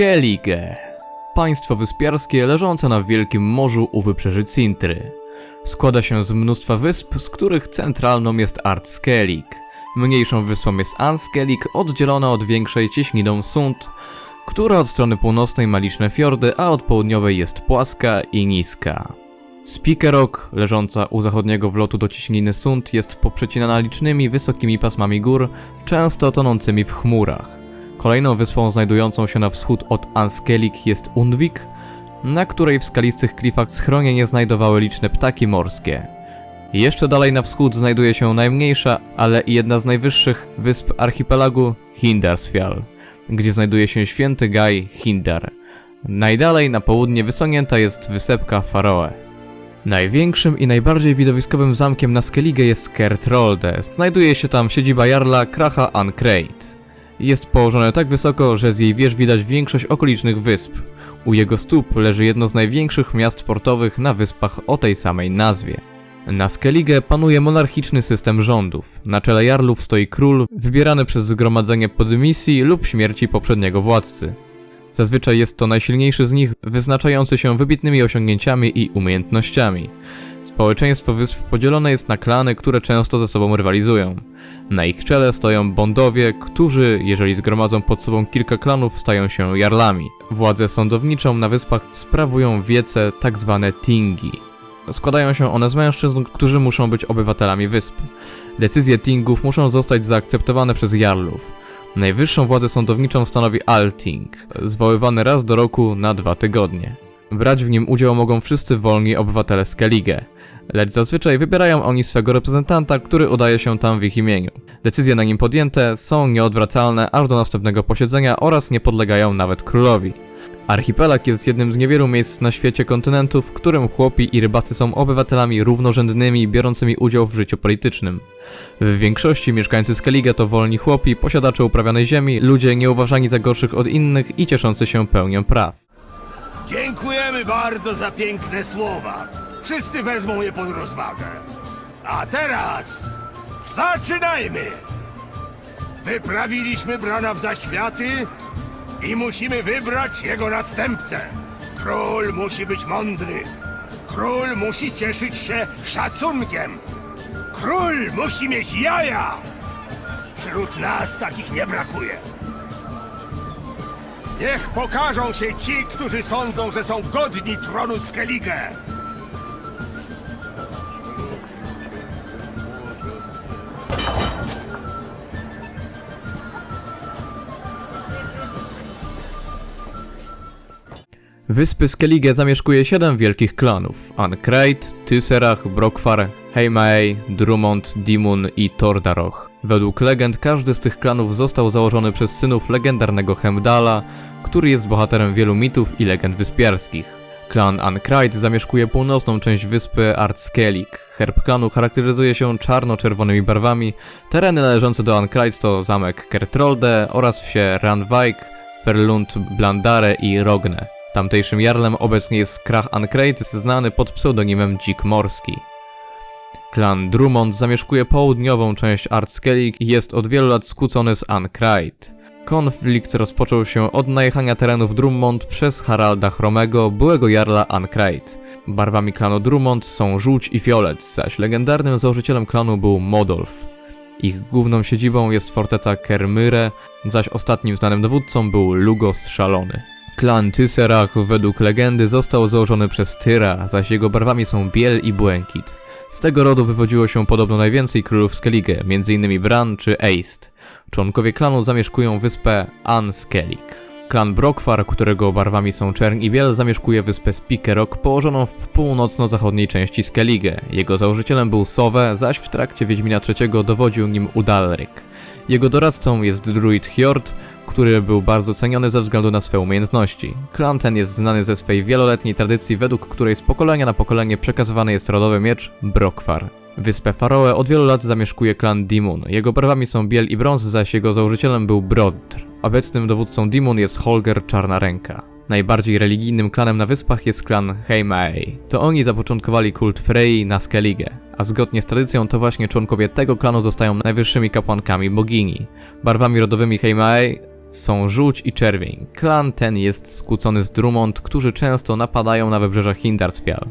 Skellige. Państwo wyspiarskie leżące na wielkim morzu u wybrzeży Cintry. Składa się z mnóstwa wysp, z których centralną jest Art Skellig. Mniejszą wyspą jest Anskellig, oddzielona od większej cieśniną Sund, która od strony północnej ma liczne fiordy, a od południowej jest płaska i niska. Spikerok, leżąca u zachodniego wlotu do ciśniny Sund, jest poprzecinana licznymi wysokimi pasmami gór, często tonącymi w chmurach. Kolejną wyspą znajdującą się na wschód od Anskelik jest Undvik, na której w skalistych klifach schronienie znajdowały liczne ptaki morskie. Jeszcze dalej na wschód znajduje się najmniejsza, ale i jedna z najwyższych wysp archipelagu Hindarsfjall, gdzie znajduje się święty Gaj Hindar. Najdalej na południe wysunięta jest wysepka Faroe. Największym i najbardziej widowiskowym zamkiem na Skellige jest Kertrolde. Znajduje się tam siedziba jarla Kracha Ankreit. Jest położone tak wysoko, że z jej wież widać większość okolicznych wysp. U jego stóp leży jedno z największych miast portowych na wyspach o tej samej nazwie. Na Skellige panuje monarchiczny system rządów. Na czele jarlów stoi król, wybierany przez zgromadzenie po dymisji lub śmierci poprzedniego władcy. Zazwyczaj jest to najsilniejszy z nich, wyznaczający się wybitnymi osiągnięciami i umiejętnościami. Społeczeństwo wysp podzielone jest na klany, które często ze sobą rywalizują. Na ich czele stoją bondowie, którzy, jeżeli zgromadzą pod sobą kilka klanów, stają się jarlami. Władzę sądowniczą na wyspach sprawują wiece, tak zwane tingi. Składają się one z mężczyzn, którzy muszą być obywatelami wysp. Decyzje tingów muszą zostać zaakceptowane przez jarlów. Najwyższą władzę sądowniczą stanowi Alting, zwoływany raz do roku na dwa tygodnie. Brać w nim udział mogą wszyscy wolni obywatele Skellige, lecz zazwyczaj wybierają oni swego reprezentanta, który udaje się tam w ich imieniu. Decyzje na nim podjęte są nieodwracalne aż do następnego posiedzenia oraz nie podlegają nawet królowi. Archipelag jest jednym z niewielu miejsc na świecie kontynentu, w którym chłopi i rybacy są obywatelami równorzędnymi biorącymi udział w życiu politycznym. W większości mieszkańcy Skellige to wolni chłopi, posiadacze uprawianej ziemi, ludzie nieuważani za gorszych od innych i cieszący się pełnią praw. Dziękujemy bardzo za piękne słowa. Wszyscy wezmą je pod rozwagę. A teraz zaczynajmy! Wyprawiliśmy Brana w zaświaty i musimy wybrać jego następcę. Król musi być mądry. Król musi cieszyć się szacunkiem. Król musi mieć jaja. Wśród nas takich nie brakuje. Niech pokażą się ci, którzy sądzą, że są godni tronu Skellige. Wyspy Skellige zamieszkuje siedem wielkich klanów: Ankreit, Tyserach, Brokfar, Heimaey, Drummond, Dimun i Tordaroch. Według legend każdy z tych klanów został założony przez synów legendarnego Hemdala, który jest bohaterem wielu mitów i legend wyspiarskich. Klan Ankreit zamieszkuje północną część wyspy Artskellig. Herb klanu charakteryzuje się czarno-czerwonymi barwami. Tereny należące do Ankreit to zamek Kertrolde oraz wsie Ranwijk, Ferlund, Blandare i Rogne. Tamtejszym jarlem obecnie jest Krach Ankreit, znany pod pseudonimem Dzik Morski. Klan Drummond zamieszkuje południową część Artskellig i jest od wielu lat skłócony z Ankreit. Konflikt rozpoczął się od najechania terenów Drummond przez Haralda Chromego, byłego jarla Ankreit. Barwami klanu Drummond są żółć i fiolet, zaś legendarnym założycielem klanu był Modolf. Ich główną siedzibą jest forteca Kermyre, zaś ostatnim znanym dowódcą był Lugos Szalony. Klan Tyserach według legendy został założony przez Tyra, zaś jego barwami są biel i błękit. Z tego rodu wywodziło się podobno najwięcej królów Skellige, m.in. Bran czy Eist. Członkowie klanu zamieszkują wyspę Anskellig. Klan Brokfar, którego barwami są czerń i biel, zamieszkuje wyspę Spikerok, położoną w północno-zachodniej części Skellige. Jego założycielem był Sowe, zaś w trakcie Wiedźmina III dowodził nim Udalryk. Jego doradcą jest druid Hjord, który był bardzo ceniony ze względu na swoje umiejętności. Klan ten jest znany ze swej wieloletniej tradycji, według której z pokolenia na pokolenie przekazywany jest rodowy miecz Brokfar. Wyspę Faroe od wielu lat zamieszkuje klan Dimun. Jego barwami są biel i brąz, zaś jego założycielem był Brodr. Obecnym dowódcą Dimun jest Holger Czarna Ręka. Najbardziej religijnym klanem na wyspach jest klan Heimaey. To oni zapoczątkowali kult Frey na Skellige, a zgodnie z tradycją to właśnie członkowie tego klanu zostają najwyższymi kapłankami bogini. Barwami rodowymi Heimaey Są żółć i czerwień. Klan ten jest skłócony z Drummond, którzy często napadają na wybrzeża Hindarsfjall.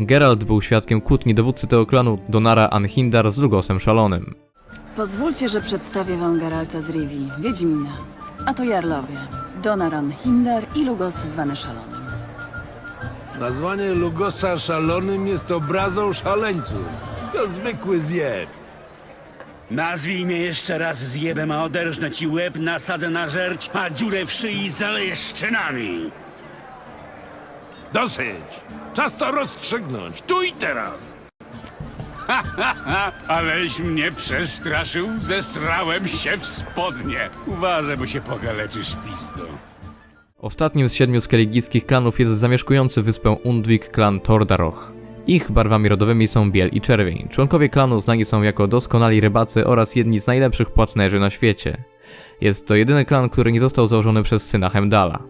Geralt był świadkiem kłótni dowódcy tego klanu Donara Anhindar z Lugosem Szalonym. Pozwólcie, że przedstawię wam Geralta z Rivi, Wiedźmina. A to Jarlowie, Donaran Hindar i Lugos zwany Szalonym. Nazwanie Lugosa szalonym jest obrazą szaleńców. To zwykły zjeb. Nazwij mnie jeszcze raz zjebem, a oderżnę ci łeb, nasadzę na żerć, a dziurę w szyi zaleję szczynami. Dosyć! Czas to rozstrzygnąć, tu i teraz! Aleś mnie przestraszył, zesrałem się w spodnie. Uważaj, bo się pogaleczysz pizdą. Ostatnim z siedmiu skeligickich klanów jest zamieszkujący wyspę Undvik klan Tordaroch. Ich barwami rodowymi są biel i czerwień. Członkowie klanu znani są jako doskonali rybacy oraz jedni z najlepszych płatnerzy na świecie. Jest to jedyny klan, który nie został założony przez syna Hemdala.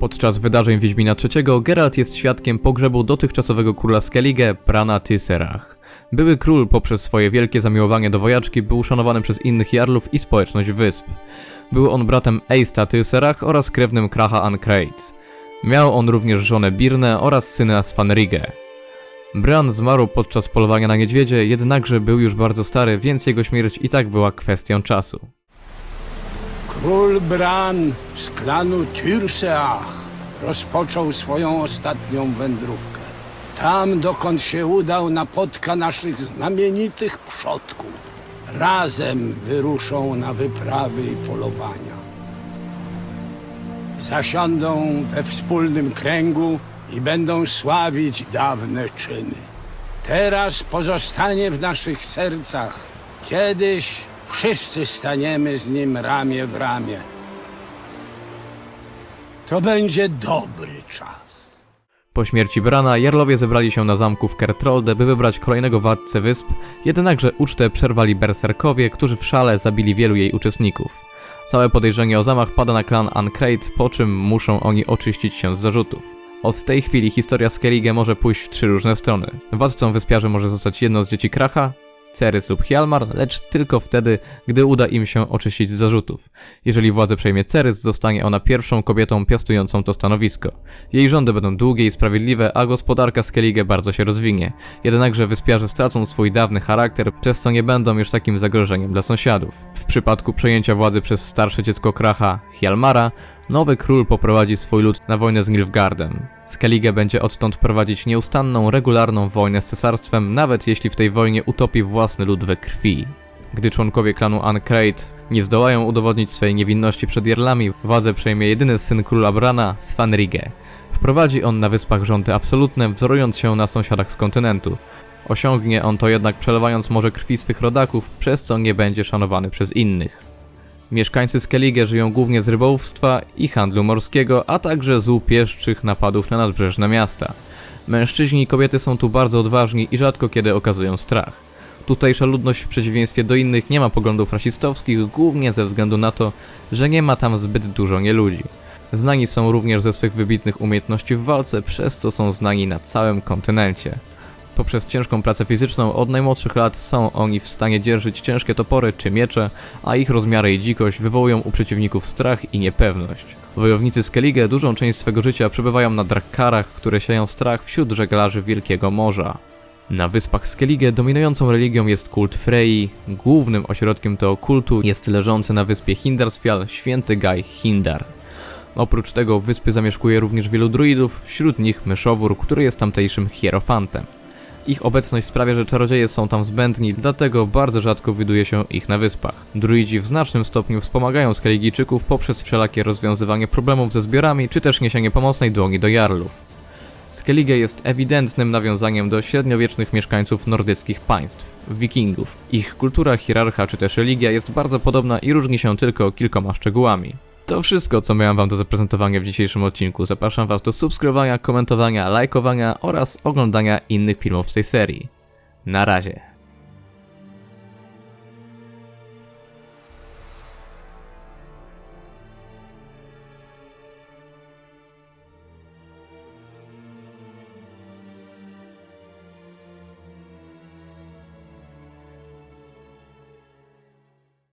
Podczas wydarzeń Wiedźmina III Geralt jest świadkiem pogrzebu dotychczasowego króla Skellige, Brana Tyserach. Były król poprzez swoje wielkie zamiłowanie do wojaczki był szanowany przez innych jarlów i społeczność wysp. Był on bratem Eista Tyserach oraz krewnym Kracha Ankreitz. Miał on również żonę Birnę oraz syna Svanrige. Bran zmarł podczas polowania na niedźwiedzie, jednakże był już bardzo stary, więc jego śmierć i tak była kwestią czasu. Król Bran z klanu Tyrseach rozpoczął swoją ostatnią wędrówkę. Tam, dokąd się udał, napotka naszych znamienitych przodków. Razem wyruszą na wyprawy i polowania. Zasiądą we wspólnym kręgu i będą sławić dawne czyny. Teraz pozostanie w naszych sercach. Kiedyś wszyscy staniemy z nim ramię w ramię. To będzie dobry czas. Po śmierci Brana, jarlowie zebrali się na zamku w Kertrolde, by wybrać kolejnego władcę wysp, jednakże ucztę przerwali berserkowie, którzy w szale zabili wielu jej uczestników. Całe podejrzenie o zamach pada na klan Ankreid, po czym muszą oni oczyścić się z zarzutów. Od tej chwili historia Skellige może pójść w trzy różne strony. Władcą wyspiarzy może zostać jedno z dzieci Kracha, Cerys lub Hjalmar, lecz tylko wtedy, gdy uda im się oczyścić z zarzutów. Jeżeli władzę przejmie Cerys, zostanie ona pierwszą kobietą piastującą to stanowisko. Jej rządy będą długie i sprawiedliwe, a gospodarka Skellige bardzo się rozwinie. Jednakże wyspiarze stracą swój dawny charakter, przez co nie będą już takim zagrożeniem dla sąsiadów. W przypadku przejęcia władzy przez starsze dziecko Kracha, Hjalmara, nowy król poprowadzi swój lud na wojnę z Nilfgaardem. Skellige będzie odtąd prowadzić nieustanną, regularną wojnę z cesarstwem, nawet jeśli w tej wojnie utopi własny lud we krwi. Gdy członkowie klanu Ankreid nie zdołają udowodnić swojej niewinności przed Jarlami, władzę przejmie jedyny syn króla Brana, Svanrige. Wprowadzi on na wyspach rządy absolutne, wzorując się na sąsiadach z kontynentu. Osiągnie on to jednak przelewając morze krwi swych rodaków, przez co nie będzie szanowany przez innych. Mieszkańcy Skellige żyją głównie z rybołówstwa i handlu morskiego, a także z łupieszczych napadów na nadbrzeżne miasta. Mężczyźni i kobiety są tu bardzo odważni i rzadko kiedy okazują strach. Tutejsza ludność w przeciwieństwie do innych nie ma poglądów rasistowskich, głównie ze względu na to, że nie ma tam zbyt dużo nieludzi. Znani są również ze swych wybitnych umiejętności w walce, przez co są znani na całym kontynencie. Poprzez ciężką pracę fizyczną od najmłodszych lat są oni w stanie dzierżyć ciężkie topory czy miecze, a ich rozmiary i dzikość wywołują u przeciwników strach i niepewność. Wojownicy Skellige dużą część swego życia przebywają na drakkarach, które sieją strach wśród żeglarzy Wielkiego Morza. Na wyspach Skellige dominującą religią jest kult Frey. Głównym ośrodkiem tego kultu jest leżący na wyspie Hindarsfjall święty Gaj Hindar. Oprócz tego wyspy zamieszkuje również wielu druidów, wśród nich myszowór, który jest tamtejszym hierofantem. Ich obecność sprawia, że czarodzieje są tam zbędni, dlatego bardzo rzadko widuje się ich na wyspach. Druidzi w znacznym stopniu wspomagają Skelligijczyków poprzez wszelakie rozwiązywanie problemów ze zbiorami, czy też niesienie pomocnej dłoni do jarlów. Skellige jest ewidentnym nawiązaniem do średniowiecznych mieszkańców nordyckich państw, wikingów. Ich kultura, hierarcha czy też religia jest bardzo podobna i różni się tylko kilkoma szczegółami. To wszystko, co miałem wam do zaprezentowania w dzisiejszym odcinku. Zapraszam was do subskrybowania, komentowania, lajkowania oraz oglądania innych filmów z tej serii. Na razie.